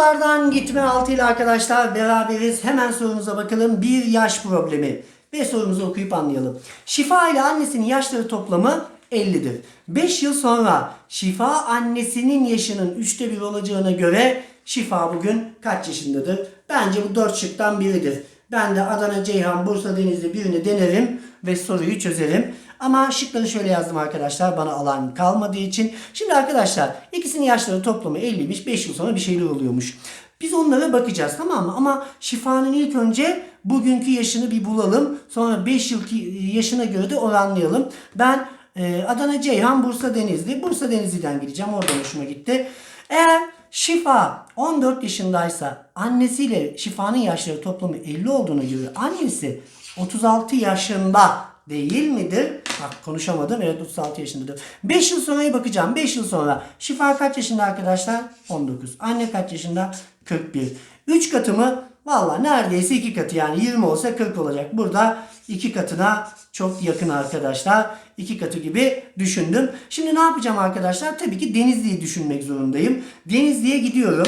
Şıklardan gitme altıyla arkadaşlar beraberiz. Hemen sorumuza bakalım. Bir yaş problemi. Ve sorumuzu okuyup anlayalım. Şifa ile annesinin yaşları toplamı 50'dir. 5 yıl sonra Şifa annesinin yaşının 3'te 1 olacağına göre Şifa bugün kaç yaşındadır? Bence bu 4 şıktan biridir. Ben de Adana, Ceyhan, Bursa, Denizli birini denerim ve soruyu çözerim. Ama şıkları şöyle yazdım arkadaşlar bana alan kalmadığı için. Şimdi arkadaşlar ikisinin yaşları toplamı 50'ymiş 5 yıl sonra bir şeyler oluyormuş. Biz onlara bakacağız tamam mı? Ama şifanın ilk önce bugünkü yaşını bir bulalım. Sonra 5 yılki yaşına göre de oranlayalım. Ben e, Adana, Ceyhan, Bursa, Denizli. Bursa, Denizli'den gideceğim. Oradan hoşuma gitti. Eğer Şifa 14 yaşındaysa annesiyle Şifa'nın yaşları toplamı 50 olduğuna göre annesi 36 yaşında değil midir? Bak konuşamadım. Evet 36 yaşındadır. 5 yıl sonraya bakacağım. 5 yıl sonra Şifa kaç yaşında arkadaşlar? 19. Anne kaç yaşında? 41. 3 katı mı? Valla neredeyse 2 katı yani 20 olsa 40 olacak. Burada 2 katına çok yakın arkadaşlar. 2 katı gibi düşündüm. Şimdi ne yapacağım arkadaşlar? Tabii ki Denizli'yi düşünmek zorundayım. Denizli'ye gidiyorum.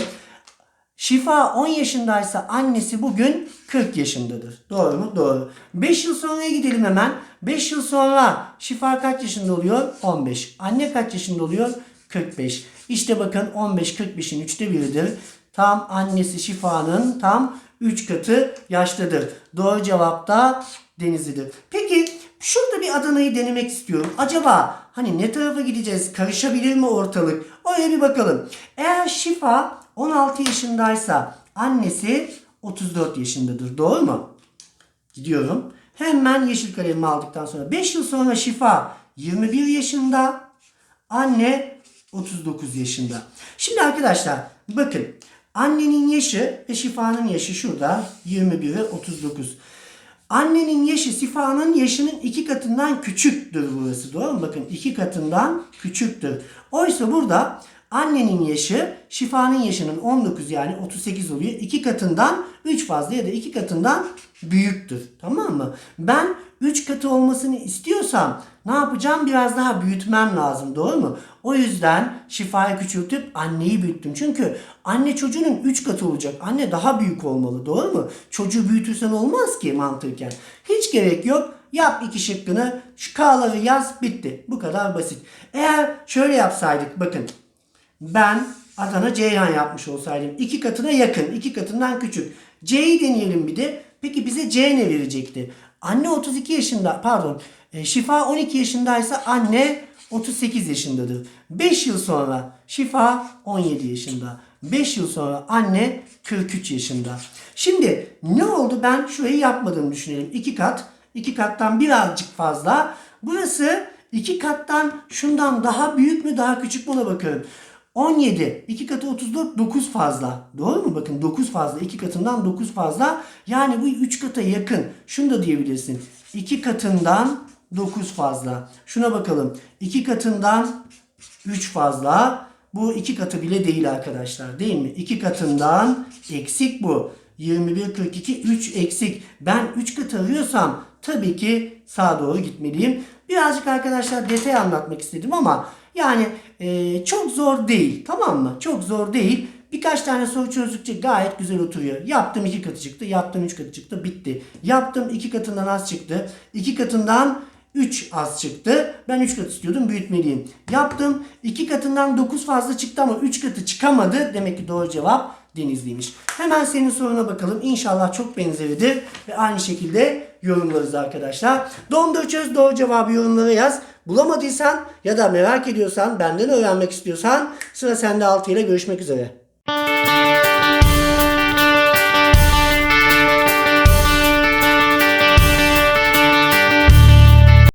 Şifa 10 yaşındaysa annesi bugün 40 yaşındadır. Doğru mu? Doğru. 5 yıl sonraya gidelim hemen. 5 yıl sonra Şifa kaç yaşında oluyor? 15. Anne kaç yaşında oluyor? 45. İşte bakın 15 45'in 3'te biridir. Tam annesi Şifa'nın tam 3 katı yaşlıdır. Doğru cevap da Denizli'dir. Peki şurada bir Adana'yı denemek istiyorum. Acaba hani ne tarafa gideceğiz? Karışabilir mi ortalık? Oraya bir bakalım. Eğer Şifa 16 yaşındaysa annesi 34 yaşındadır. Doğru mu? Gidiyorum. Hemen yeşil kalemimi aldıktan sonra 5 yıl sonra Şifa 21 yaşında. Anne 39 yaşında. Şimdi arkadaşlar bakın annenin yaşı ve Şifa'nın yaşı şurada 21 ve 39. Annenin yaşı Şifa'nın yaşının iki katından küçüktür burası. Doğru mu? Bakın iki katından küçüktür. Oysa burada annenin yaşı Şifa'nın yaşının 19 yani 38 oluyor. İki katından 3 fazla ya da iki katından büyüktür. Tamam mı? Ben 3 katı olmasını istiyorsam ne yapacağım? Biraz daha büyütmem lazım. Doğru mu? O yüzden şifayı küçültüp anneyi büyüttüm. Çünkü anne çocuğunun 3 katı olacak. Anne daha büyük olmalı. Doğru mu? Çocuğu büyütürsen olmaz ki mantıken. Hiç gerek yok. Yap iki şıkkını. Şu K'ları yaz bitti. Bu kadar basit. Eğer şöyle yapsaydık bakın. Ben Adana Ceyhan yapmış olsaydım. iki katına yakın. iki katından küçük. C'yi deneyelim bir de. Peki bize C ne verecekti? Anne 32 yaşında pardon e, Şifa 12 yaşındaysa anne 38 yaşındadır. 5 yıl sonra Şifa 17 yaşında. 5 yıl sonra anne 43 yaşında. Şimdi ne oldu ben şurayı yapmadığımı düşünelim. 2 kat. 2 kattan birazcık fazla. Burası 2 kattan şundan daha büyük mü daha küçük mü ona bakıyorum. 17. 2 katı 34 9 fazla. Doğru mu? Bakın 9 fazla. 2 katından 9 fazla. Yani bu 3 kata yakın. Şunu da diyebilirsin. 2 katından 9 fazla. Şuna bakalım. 2 katından 3 fazla. Bu 2 katı bile değil arkadaşlar. Değil mi? 2 katından eksik bu. 21, 42, 3 eksik. Ben 3 katı arıyorsam tabii ki sağa doğru gitmeliyim. Birazcık arkadaşlar detay anlatmak istedim ama yani e, çok zor değil. Tamam mı? Çok zor değil. Birkaç tane soru çözdükçe gayet güzel oturuyor. Yaptım iki katı çıktı. Yaptım üç katı çıktı. Bitti. Yaptım iki katından az çıktı. iki katından 3 az çıktı. Ben 3 katı istiyordum büyütmeliyim. Yaptım. 2 katından 9 fazla çıktı ama 3 katı çıkamadı. Demek ki doğru cevap Denizli'ymiş. Hemen senin soruna bakalım. İnşallah çok benzeridir. Ve aynı şekilde yorumlarız arkadaşlar. Dondur çöz doğru cevabı yorumlara yaz. Bulamadıysan ya da merak ediyorsan benden öğrenmek istiyorsan sıra sende 6 ile görüşmek üzere.